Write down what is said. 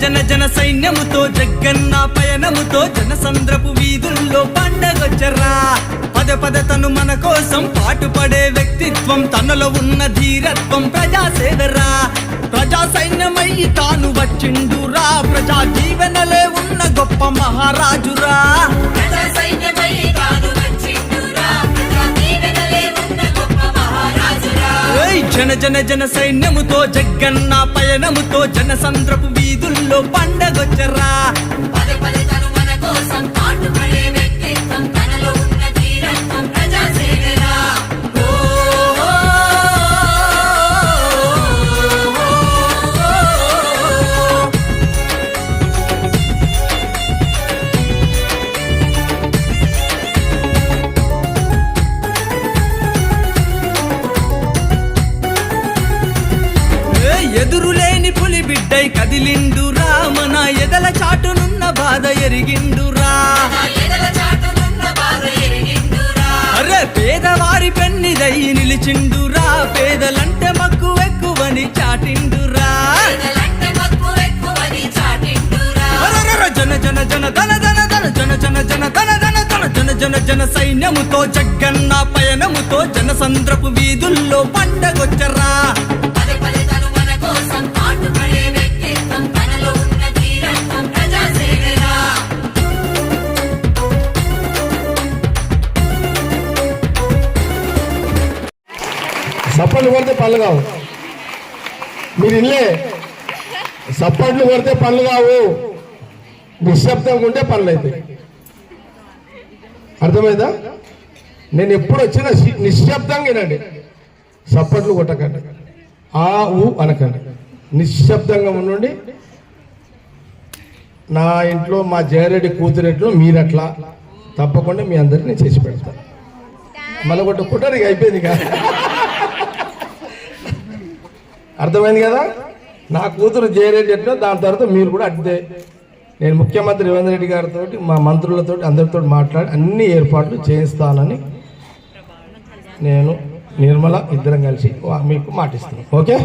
జన జన సైన్యముతో జగ్గన్న పయనముతో జనసంద్రపు వీధుల్లో పండగొచ్చరా. పద పద తను మన కోసం పాటుపడే వ్యక్తిత్వం తనలో ఉన్న ధీరత్వం ప్రజాసేవరా. ప్రజా సైన్యమై తాను వచ్చిండురా ప్రజా జీవనలే ఉన్న గొప్ప మహారాజురా. జన జన సైన్యముతో జగ్గన్న పయనముతో జనసంద్రపు వీధుల్లో పండగొచ్చరా. లేని పులి బిడ్డై కదిలిండురా మన ఎదల చాటునున్న బాధ ఎరిగిండురా. అరే పేదవారి పెన్నిదై నిలిచిండురా. పేదలంటే మక్కు ఎక్కువని చాటిండురా. మక్కువ ఎక్కువని చాటిండురా జన జన జన ధన ధన ధన జన జన జన ధన ధన ధన జన జన జన సైన్యముతో జగన్న పయనముతో జనసంద్రపు వీధుల్లో పండగొచ్చర సప్పట్లు కొడితే పళ్ళు కావు. మీరు ఇల్లే. సప్పట్లు కొడితే పళ్ళు కావు. నిశ్శబ్దంగా ఉంటే పనులు అవుతాయి. అర్థమైందా? నేను ఎప్పుడు వచ్చినా నిశ్శబ్దంగా వినండి. సప్పట్లు కొట్టకండి. ఆ ఊ అనకండి. నిశ్శబ్దంగా ఉండండి. నా ఇంట్లో మా జయరెడ్డి కూతురెట్లో మీరట్లా తప్పకుండా మీ అందరినీ చేసి పెడతాను మళ్ళీ కొట్టుకుంటారు ఇక అయిపోయింది కాదు అర్థమైంది కదా? నా కూతురు జయరేజ్ ఎట్లా దాని తర్వాత మీరు కూడా అంతే నేను ముఖ్యమంత్రి రేవంత్ రెడ్డి గారితో మా మంత్రులతో అందరితో మాట్లాడి అన్ని ఏర్పాట్లు చేయిస్తానని నేను నిర్మల ఇద్దరం కలిసి మీకు మాటిస్తున్నాను ఓకే?